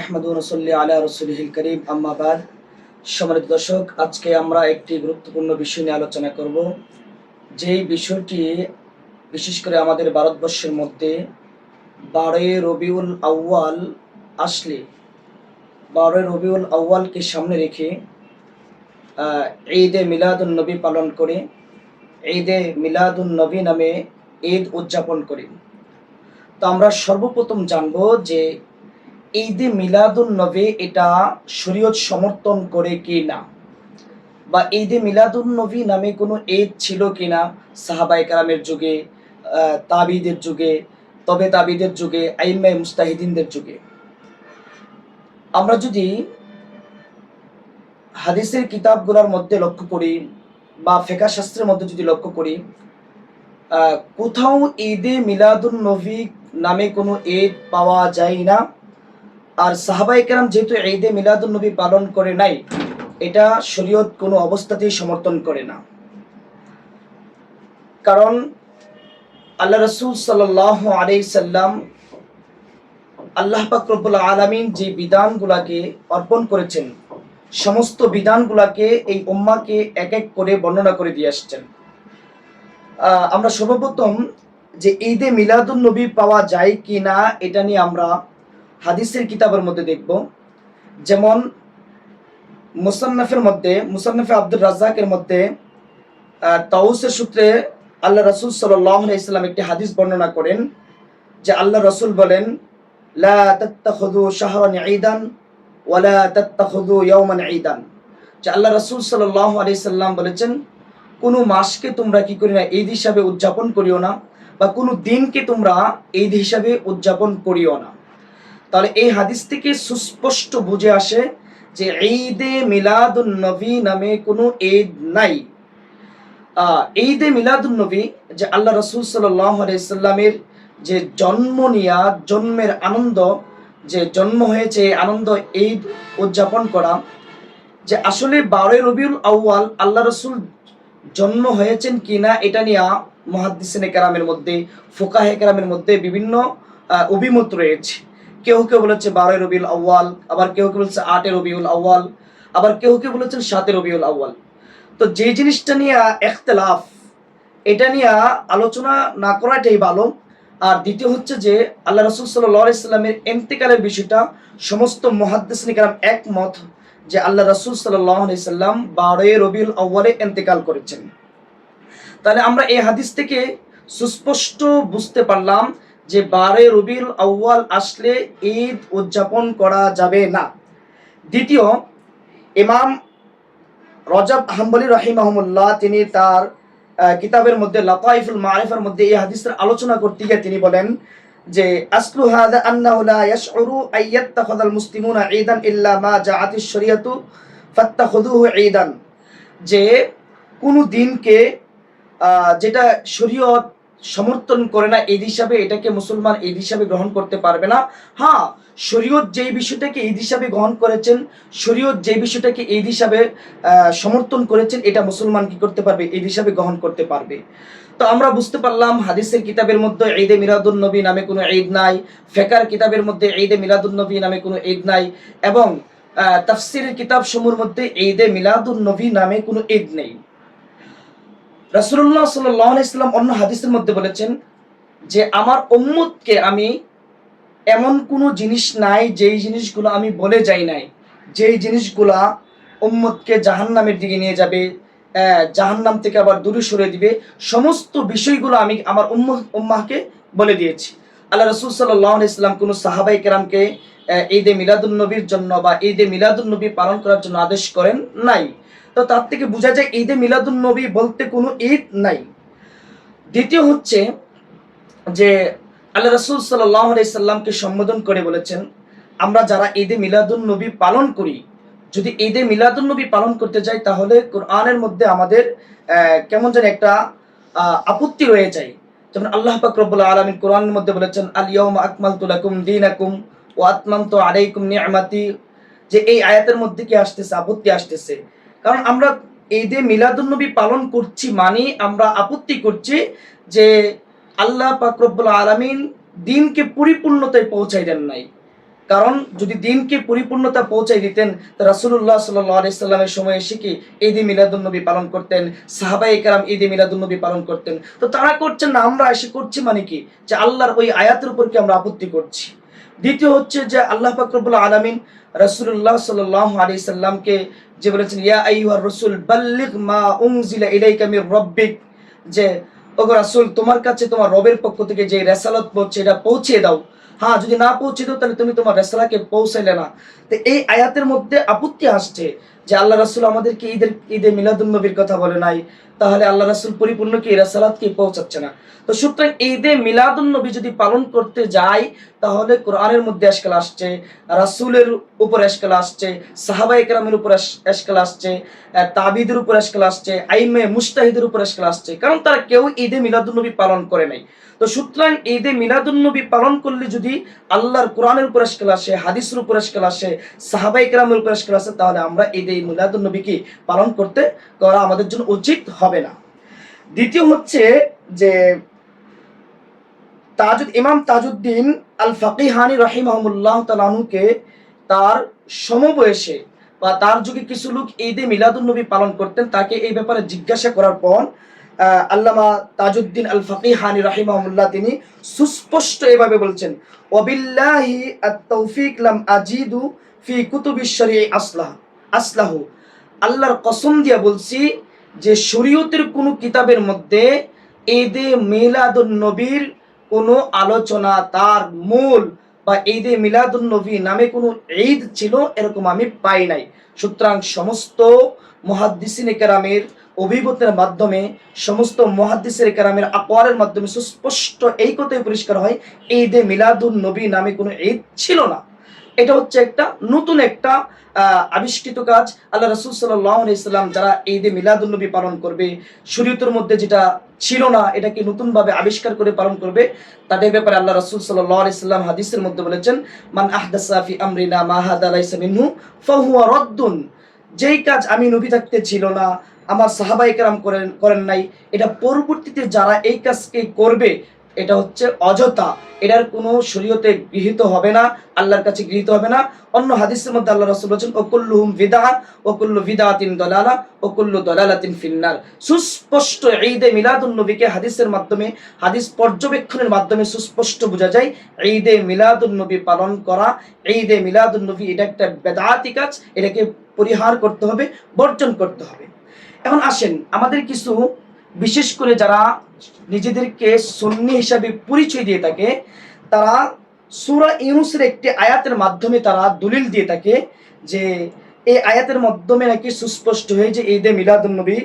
আহমদ রসল্লি আলা করিম আম্মাবাদ দর্শক, আজকে আমরা একটি গুরুত্বপূর্ণ বিষয় নিয়ে আলোচনা করব। যেই বিষয়টি বিশেষ করে আমাদের ভারতবর্ষের মধ্যে বারোই রবিউল আউয়াল আসলে, বারোই রবিউল আউয়ালকে সামনে রেখে ঈদে মিলাদুন নবী পালন করে, ঈদে মিলাদুন নবী নামে ঈদ উদযাপন করি। তো আমরা সর্বপ্রথম জানব যে ঈদে মিলাদুন নবী এটা শরীয়ত সমর্থন করে কি না বা ঈদে মিলাদুন নবী নামে কোনো ঈদ ছিল কি না সাহাবাই কালামের যুগে তাবিদের যুগে, তবে তাবিদের যুগে আইম্মাই মুস্তাহিদিনদের যুগে? আমরা যদি হাদিসের কিতাবগুলোর মধ্যে লক্ষ্য করি বা ফেকা শাস্ত্রের মধ্যে যদি লক্ষ্য করি কোথাও ঈদে মিলাদুন নবী নামে কোনো ঈদ পাওয়া যায় না? আর সাহাবাই কেরাম যেহেতু ঈদে মিলাদুন নবী পালন করে নাই, এটা শরীয়ত কোনো অবস্থাতেই সমর্থন করে না। কারণ আল্লাহ রসুল সাল্লাহ আলাই সাল্লাম আল্লাহ পাকরবুল আলমিন যে বিধানগুলাকে অর্পণ করেছেন, সমস্ত বিধানগুলাকে এই উম্মাকে এক এক করে বর্ণনা করে দিয়ে আসছেন। আমরা সর্বপ্রথম যে ঈদে মিলাদুন নবী পাওয়া যায় কি না এটা নিয়ে আমরা হাদিসের কিতাবের মধ্যে দেখব। যেমন মুসান্নাফের মধ্যে, মুসান্নাফে আব্দুর রাজ্জাকের মধ্যে তাউসের সূত্রে আল্লাহ রসুল সাল্লাম একটি হাদিস বর্ণনা করেন যে আল্লাহ রসুল বলেন, লা তাত্তাখুযু শাহরান ঈদান ওয়ালা তাত্তাখুযু ইয়াওমান ঈদান। যে আল্লাহ রসুল সাল্লাল্লাহু আলাইহি সাল্লাম বলেছেন, কোনো মাসকে তোমরা কি করি না, ঈদ হিসাবে উদযাপন করিও না বা কোনো দিনকে তোমরা ঈদ হিসাবে উদযাপন করিও না। তাহলে এই হাদিস থেকে সুস্পষ্ট বুঝে আসে যে ঈদে মিলাদুন নবী নামে কোনো ঈদ নাই। ঈদে মিলাদুন নবী যে আল্লাহ রসুল সাল্লামের যে জন্ম নিয়া, জন্মের আনন্দ, যে জন্ম হয়েছে আনন্দ ঈদ উদযাপন করা, যে আসলে বারোই রবিউল আউয়াল আল্লাহ রসুল জন্ম হয়েছেন কিনা এটা নিয়ে মহাদ্দিসিনে কেরামের মধ্যে, ফোকাহে কেরামের মধ্যে বিভিন্ন অভিমত রয়েছে। কেউ কেউ বলেছে বারোই রবিউল আউয়াল, আবার কেউ কেউ বলেছে আটে রবিউল আউয়াল, আবার কেউ কেউ বলেছেন সাতে রবিউল আউয়াল। তো যে জিনিসটা নিয়ে এখতলাফ, এটা নিয়ে আলোচনা না করাটাই ভালো। আর দ্বিতীয় হচ্ছে যে আল্লাহ রসুল সাল্লাহ ইসলামের এন্তেকালের বিষয়টা সমস্ত মহাদ্দিসিনে কেরাম একমত যে আল্লাহ রসুল সাল্লাম বারোই রবিউল আউ্বালে এন্তেকাল করেছেন। তাহলে আমরা এই হাদিস থেকে সুস্পষ্ট বুঝতে পারলাম যে বারে রবিউল আউ্বাল আসলে ঈদ উদযাপন করা যাবে না। দ্বিতীয়, ইমাম রজব হাম্বলি রহিমাহমুল্লাহ তিনি তার কিতাবের মধ্যে লতাইফুল মারিফের মধ্যে এই হাদিসের আলোচনা করতে গিয়ে তিনি বলেন যে, আসলু হাদা আন্নাহু লা ইয়াশউরু আইয়াত্তাখাযাল মুসলিমুনা ঈদান ইল্লা মা জাআতিশ শরিয়াতু ফাত্তাখুযুহু ঈদান। যে কোনো দিনকে যেটা শরীয়ত সমর্থন করে না, ঈদ হিসাবে এটাকে মুসলমান ঈদ হিসাবে গ্রহণ করতে পারবে না। হ্যাঁ শরীয়ত যেই বিষয়টাকে ঈদ হিসাবে গ্রহণ করেছেন, শরীয়ত যে বিষয়টাকে ঈদ হিসাবে সমর্থন করেছেন, এটা মুসলমান কি করতে পারবে? ঈদ হিসাবে গ্রহণ করতে পারবে। তো আমরা বুঝতে পারলাম হাদিসের কিতাবের মধ্যে ঈদে মিলাদুন নবী নামে কোনো ঈদ নাই, ফেকার কিতাবের মধ্যে ঈদে মিলাদুন নবী নামে কোনো ঈদ নাই এবং তাফসিরের কিতাব সমূহের মধ্যে ঈদে মিলাদুন নবী নামে কোনো ঈদ নেই। আলাইহি সাল্লাম অন্য হাদিসের মধ্যে বলেছেন যে, আমার উম্মতকে আমি এমন কোনো জিনিস নাই, যেই জিনিসগুলো আমি বলে যাই নাই। যেই জিনিসগুলা উম্মতকে জাহান্নামের দিকে নিয়ে যাবে জাহান্নাম থেকে আবার দূরে সরে দিবে, সমস্ত বিষয়গুলো আমি আমার উম্ম উম্মাহকে বলে দিয়েছি। আল্লাহ রসুল সাল্লাহ ইসলাম কোনো সাহাবাই কেরামকে ঈদে মিলাদুন নবীর জন্য বা ঈদে মিলাদুন নবী পালন করার জন্য আদেশ করেন নাই। তো তার থেকে বোঝা যায় ঈদে মিলাদুন নবী বলতে কোনো ঈদ নাই। দ্বিতীয় হচ্ছে যে আল্লাহ রসুল সাল্লাহ সাল্লামকে সম্বোধন করে বলেছেন, আমরা যারা ঈদে মিলাদুন নবী পালন করি, যদি ঈদে মিলাদুন নবী পালন করতে যাই, তাহলে কোরআনের মধ্যে আমাদের কেমন যেন একটা আপত্তি রয়ে যায়। যেমন আল্লাহ পাক রব্বুল আলামিন কোরআনের মধ্যে বলেছেন আল ইয়াউমা আকমালতু লাকুম দীনাকুম ওয়া আতমামতু আলাইকুম নি'মাতি। যে এই আয়াতের মধ্যে কি আসতেছে, আপত্তি আসতেছে। কারণ আমরা ঈদে মিলাদুন নবী পালন করছি মানে আমরা আপত্তি করছি যে আল্লাহ পাক রব্বুল আলামিন দিনকে পরিপূর্ণতায় পৌঁছাই দেন নাই। কারণ যদি দিনকে পরিপূর্ণতা পৌঁছাই দিতেন রাসুল্লাহ সাল্লামের সময় এসে কি ঈদে মিলাদুন্নবী পালন করতেন সাহাবাই কারাম ঈদে মিলাদুন্নবী পালন করতেন। তো তারা করছেন না, আমরা এসে করছি মানে কি? যে আল্লাহর ওই আয়াতের উপর কি আমরা আপত্তি করছি? দ্বিতীয় হচ্ছে যে আল্লাহ ফাকরবুল আলমিন রাসুল্লাহ সাল্লাহ আলি সাল্লামকে যে বলেছেন, ইয়া আইয়ুহার রসুল, বাল্লিগ মা উনজিলা ইলাইকা মির রব্বিক। যে, ওগো রাসূল, তোমার কাছে তোমার রবের পক্ষ থেকে যে রেসালত পৌঁছে, এটা পৌঁছে দাও। হ্যাঁ যদি না পৌঁছে দাও, তাহলে তুমি তোমার রেসালাকে পৌঁছাইলে না। তো এই আয়াতের মধ্যে আপত্তি আসছে যে আল্লাহ রাসূল আমাদেরকে ঈদের, ঈদে মিলাদুন নবীর কথা বলে নাই, তাহলে আল্লাহ রাসূল পরিপূর্ণ কি রেসালাতকে পৌঁছাচ্ছে না? তো সুতরাং ঈদে মিলাদুন নবী যদি পালন করতে যাই তাহলে কোরআনের মধ্যে এসকাল আসছে, রাসূলের উপর এসকাল আসছে সাহাবা একরামের উপর এস- এসকাল আসছে তাবিদের উপর এসকাল আসছে, আইমে মুস্তাহিদের উপর এসকাল আসছে, কারণ তারা কেউ ঈদে মিলাদুন নবী পালন করে নাই। তো সুতরাং ঈদে মিলাদুন নবী পালন করলে যদি আল্লাহর কোরআনের উপর এসকাল আসে, হাদিসের উপর এসকাল আসে সাহাবাই কেরামের উপর এসকাল আসে, তাহলে আমরা ঈদে মিলাদুন নবীকে পালন করতে করা আমাদের জন্য উচিত হবে না। দ্বিতীয় হচ্ছে যে তাজুদ, ইমাম তাজউদ্দিন আল ফাকিহানি রহিমাহুল্লাহ তালাহুকে তার সমবয়সে বা তার যুগে কিছু লোক ঈদে মিলাদুন নবী পালন করতেন, তাকে এই ব্যাপারে জিজ্ঞাসা করার পর আল্লামা তাজউদ্দিন আল ফাকিহানি রহিমাহুল্লাহ তিনি সুস্পষ্ট এভাবে বলছেন ওবিল্লাহি আত-তৌফিক লাম আজিদু ফি কুতুবিশ শরীআ আসলাহ। আসলাহু, আল্লাহর কসম দিয়া বলছি যে শরীয়তের কোনো কিতাবের মধ্যে ঈদে মিলাদুন নবীর কোনো আলোচনা তার মূল বা ঈদে মিলাদুন নবী নামে কোনো ঈদ ছিল এরকম আমি পাই নাই। সুতরাং সমস্ত মহাদ্দিসিনে কেরামের অভিজ্ঞতার মাধ্যমে, সমস্ত মহাদ্দিসের কেরামের আকোয়ারের মাধ্যমে সুস্পষ্ট এই কথাই পরিষ্কার হয়, ঈদে মিলাদুন নবী নামে কোনো ঈদ ছিল না। এটা হচ্ছে একটা নতুন একটা আবিষ্কৃত কাজ। আল্লাহ রসুল সাল্লাম যারা ঈদে মিলাদুন্নবী পালন করবে, শরীয়তের মধ্যে যেটা ছিল না, এটাকে নতুনভাবে আবিষ্কার করে পালন করবে, তাদের ব্যাপারে আল্লাহ রসুল সাল্লাম হাদিসের মধ্যে বলেছেন, মান আহদাসাফি আমরিনা মাহাদ আলাইসা মিনহু, ফাহুয়া রদ্দুন। যেই কাজ আমি নবী থাকতে ছিল না, আমার সাহাবাই করেন করেন নাই, এটা পরবর্তীতে যারা এই কাজকে করবে এটা হচ্ছে অযথা। এটার কোনো শরীয়তে গৃহীত হবে না, আল্লাহর কাছে গৃহীত হবে না। অন্য হাদিসের মধ্যে আল্লাহ রাসূল বলেছেন, ওকুল্লুহুম বিদআ ওকুল্লু বিদআতিন দালালা, ওকুল্লু দালালাতিন ফিন্নার। সুস্পষ্ট ঈদে মিলাদুন নবীকে হাদিসের মাধ্যমে, হাদিস পর্যবেক্ষণের মাধ্যমে সুস্পষ্ট বোঝা যায়, ঈদে মিলাদুন নবী পালন করা, ঈদে মিলাদুন নবী এটা একটা বেদাতি কাজ, এটাকে পরিহার করতে হবে, বর্জন করতে হবে। এখন আসেন, আমাদের কিছু বিশেষ করে যারা নিজেদেরকে সন্নি হিসাবে পরিচয় দিয়ে থাকে, তারা সুরা ইউনুসের একটি আয়াতের মাধ্যমে তারা দলিল দিয়ে থাকে যে, এই আয়াতের মাধ্যমে নাকি সুস্পষ্ট হয়ে যে ঈদে নবী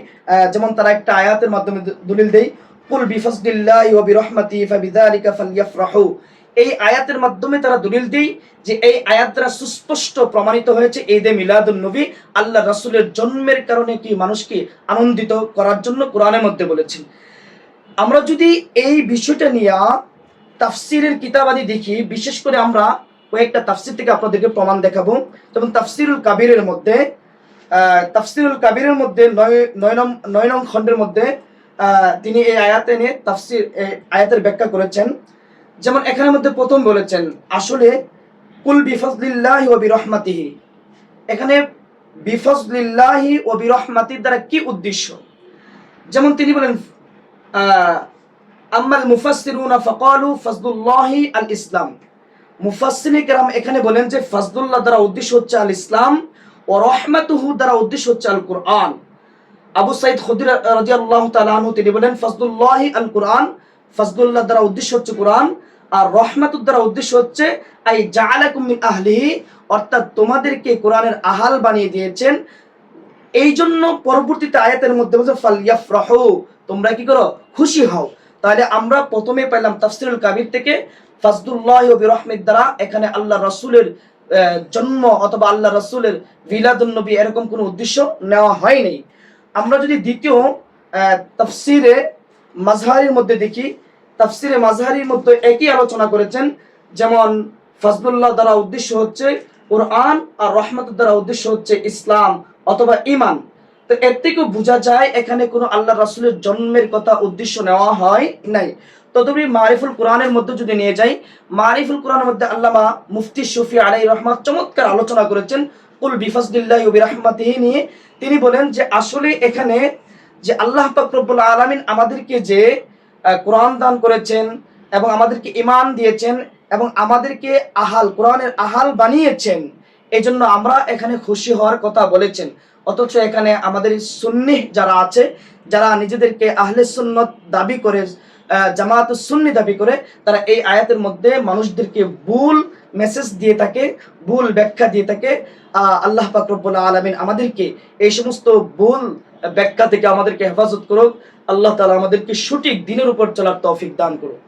যেমন তারা একটা আয়াতের মাধ্যমে দলিল দেয়, কুল রহমতি ওয়া বিরহমাতি ফাবিযালিকা ফালইফরাহু এই আয়াতের মাধ্যমে তারা দলিল দেয় যে এই আয়াত দ্বারা সুস্পষ্ট প্রমাণিত হয়েছে ঈদে মিলাদুন নবী আল্লাহ রাসূলের জন্মের কারণে কি মানুষকে আনন্দিত করার জন্য কোরআনের মধ্যে বলেছেন। আমরা যদি এই বিষয়টা নিয়ে তাফসিরের কিতাবাদি দেখি, বিশেষ করে আমরা কয়েকটা তাফসির থেকে আপনাদেরকে প্রমাণ দেখাবো। যেমন তাফসিরুল কাবিরের মধ্যে তাফসিরুল কাবিরের মধ্যে নয় নয় নং নয় নং খণ্ডের মধ্যে তিনি এই আয়াতে নিয়ে তাফসির আয়াতের ব্যাখ্যা করেছেন। যেমন এখানের মধ্যে প্রথম বলেছেন, আসলে, কুল বিফজলিল্লাহি ও বিরহমাতিহি। এখানে বিফজলিল্লাহি ও বিরহমাতির দ্বারা কি উদ্দেশ্য? যেমন তিনি বলেন আম্মাল মুফাসসিরুনা ফাকালু ফাজলুল্লাহি আল ইসলাম মুফাসসিনে কেরাম এখানে বলেন যে, ফাজলুল্লাহ দ্বারা উদ্দেশ্য হচ্ছে আল ইসলাম ও রহমাতুহু দ্বারা উদ্দেশ্য হচ্ছে আল কুরআন আবু সাইদ খুদরি রাদিয়াল্লাহু তাআলা আনহু তিনি বলেন, ফাজলুল্লাহি আল কুরআন ফাজলুল্লাহ দ্বারা উদ্দেশ্য হচ্ছে কোরআন, আর রহমাতুর দ্বারা উদ্দেশ্য হচ্ছে, আই জাআলাকুম মিন আহলিহি অর্থাৎ তোমাদেরকে কোরআনের আহাল বানিয়ে দিয়েছেন। এই জন্য পরবর্তীতে আয়াতের মধ্যে বলছে, ফালিয়াফরাহু তোমরা কি করো? খুশি হও। তাহলে আমরা প্রথমে পাইলাম তাফসিরুল কাবির থেকে ফাজদুল্লাহ ও বিরহমের দ্বারা এখানে আল্লাহ রাসূলের জন্ম অথবা আল্লাহ রাসূলের বিলাদুন নবী এরকম কোনো উদ্দেশ্য নেওয়া হয়নি। আমরা যদি দ্বিতীয় তাফসিরে মাজহারির মধ্যে দেখি, তাফসিরে মাজহারির মধ্যে একই আলোচনা করেছেন। যেমন ফজলুল্লাহ দ্বারা উদ্দেশ্য হচ্ছে কোরআন আর রহমতের দ্বারা উদ্দেশ্য হচ্ছে ইসলাম অথবা ইমান তো এর থেকেও বোঝা যায়, এখানে কোনো আল্লাহ রাসূলের জন্মের কথা উদ্দেশ্য নেওয়া হয় নাই। তদুপরি মারিফুল কোরআনের মধ্যে যদি নিয়ে যাই, মারিফুল কোরআনের মধ্যে আল্লামা মুফতি শফি আলাই রহমান চমৎকার আলোচনা করেছেন। কুল বিফাসদিল্লাহ রহমাতিহি নিয়ে তিনি বলেন যে আসলে এখানে যে আল্লাহ পাকরবুল আলমিন আমাদেরকে যে কোরআন দান করেছেন এবং আমাদেরকে ইমান দিয়েছেন এবং আমাদেরকে আহাল, কোরআনের আহাল বানিয়েছেন এই জন্য আমরা এখানে খুশি হওয়ার কথা বলেছেন। অথচ এখানে আমাদের সুন্নি যারা আছে, যারা নিজেদেরকে আহলে সুন্নত দাবি করে জামাত সুন্নি দাবি করে, তারা এই আয়াতের মধ্যে মানুষদেরকে ভুল মেসেজ দিয়ে থাকে ভুল ব্যাখ্যা দিয়ে থাকে আল্লাহ পাকরবুল আলমিন আমাদেরকে এই সমস্ত ভুল ব্যাখ্যা থেকে আমাদেরকে হেফাজত করুক। আল্লাহ তালা আমাদেরকে সঠিক দিনের উপর চলার তৌফিক দান করুক।